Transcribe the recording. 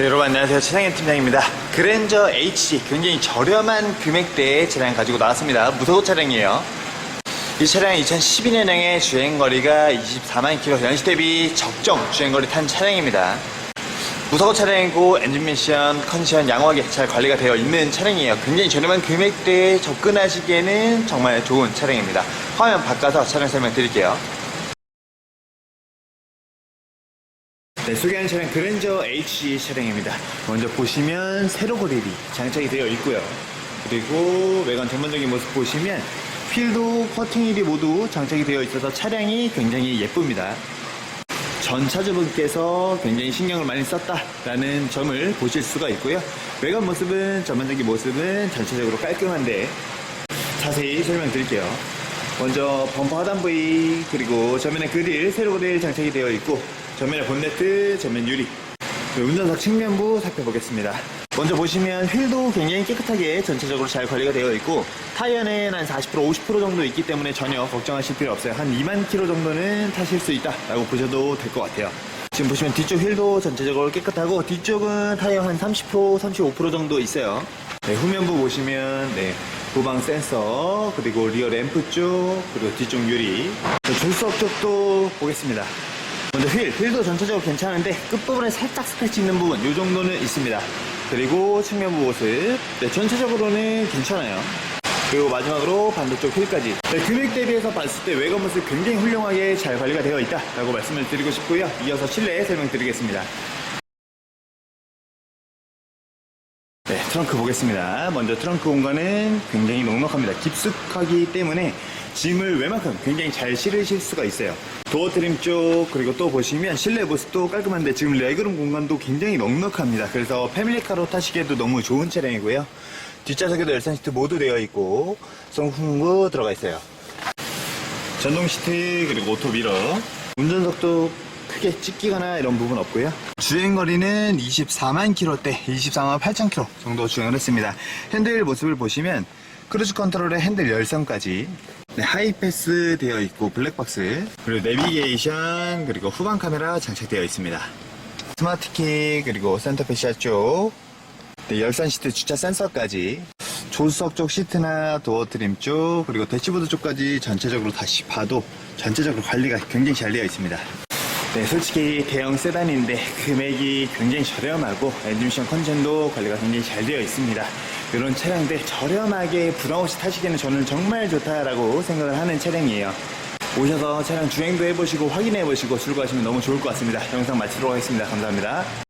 김승현 팀장입니다. 그랜저 H 굉장히 저렴한 금액대의 차량 가지고 나왔습니다. 무사고 차량이에요. 이 차량은 2012년형의 주행거리가 24만 킬로 연식 대비 적정 주행거리 탄 차량입니다. 무사고 차량이고 엔진 미션, 컨디션 양호하게 잘 관리가 되어 있는 차량이에요. 굉장히 저렴한 금액대에 접근하시기에는 정말 좋은 차량입니다. 화면 바꿔서 차량 설명 드릴게요. 네, 소개하는 차량 그랜저 H 차량입니다. 먼저 보시면 세로 그릴이 장착이 되어 있고요. 그리고 외관 전반적인 모습 보시면 휠도 커팅 휠이 모두 장착이 되어 있어서 차량이 굉장히 예쁩니다. 전 차주분께서 굉장히 신경을 많이 썼다라는 점을 보실 수가 있고요. 외관 모습은 전반적인 모습은 전체적으로 깔끔한데 자세히 설명드릴게요. 먼저 범퍼 하단 부위 그리고 전면에 그릴 세로 그릴 장착이 되어 있고 전면에 본네트, 전면 유리 운전석 측면부 살펴보겠습니다. 먼저 보시면 휠도 굉장히 깨끗하게 전체적으로 잘 관리가 되어 있고 타이어는 한 40% 50% 정도 있기 때문에 전혀 걱정하실 필요 없어요. 한 2만 킬로 정도는 타실 수 있다라고 보셔도 될 것 같아요. 지금 보시면 뒤쪽 휠도 전체적으로 깨끗하고 뒤쪽은 타이어 한 30% 35% 정도 있어요. 네, 후면부 보시면 네, 후방 센서 그리고 리어 램프 쪽 그리고 뒤쪽 유리 네, 조수석 쪽도 보겠습니다. 먼저 휠, 휠도 전체적으로 괜찮은데 끝부분에 살짝 스크래치 있는 부분 이 정도는 있습니다. 그리고 측면부 모습 네, 전체적으로는 괜찮아요. 그리고 마지막으로 반대쪽 휠까지 네, 금액 대비해서 봤을 때 외관 모습 굉장히 훌륭하게 잘 관리가 되어 있다 라고 말씀을 드리고 싶고요. 이어서 실내 설명드리겠습니다. 트렁크 보겠습니다. 먼저 트렁크 공간은 굉장히 넉넉합니다. 깊숙하기 때문에 짐을 웬만큼 굉장히 잘 실으실 수가 있어요. 도어 트림 쪽 그리고 또 보시면 실내 모습도 깔끔한데 지금 레그룸 공간도 굉장히 넉넉합니다. 그래서 패밀리카로 타시기에도 너무 좋은 차량이고요. 뒷좌석에도 열선 시트 모두 되어 있고 송풍구 들어가 있어요. 전동 시트 그리고 오토 미러 운전석도 크게 찢기거나 이런 부분 없고요. 주행 거리는 24만 킬로대 24만 8천 킬로 정도 주행을 했습니다. 핸들 모습을 보시면 크루즈 컨트롤의 핸들 열선까지 네, 하이패스 되어 있고 블랙박스 그리고 내비게이션 그리고 후방 카메라 장착되어 있습니다. 스마트키 그리고 센터페시아 쪽 네, 열선 시트 주차 센서까지 조수석 쪽 시트나 도어 트림 쪽 그리고 대시보드 쪽까지 전체적으로 다시 봐도 전체적으로 관리가 굉장히 잘 되어 있습니다. 네, 솔직히 대형 세단인데 금액이 굉장히 저렴하고 엔진미션 컨디션도 관리가 굉장히 잘 되어 있습니다. 이런 차량들 저렴하게 부담 없이 타시기에는 저는 정말 좋다라고 생각을 하는 차량이에요. 오셔서 차량 주행도 해보시고 확인해보시고 출고하시면 너무 좋을 것 같습니다. 영상 마치도록 하겠습니다. 감사합니다.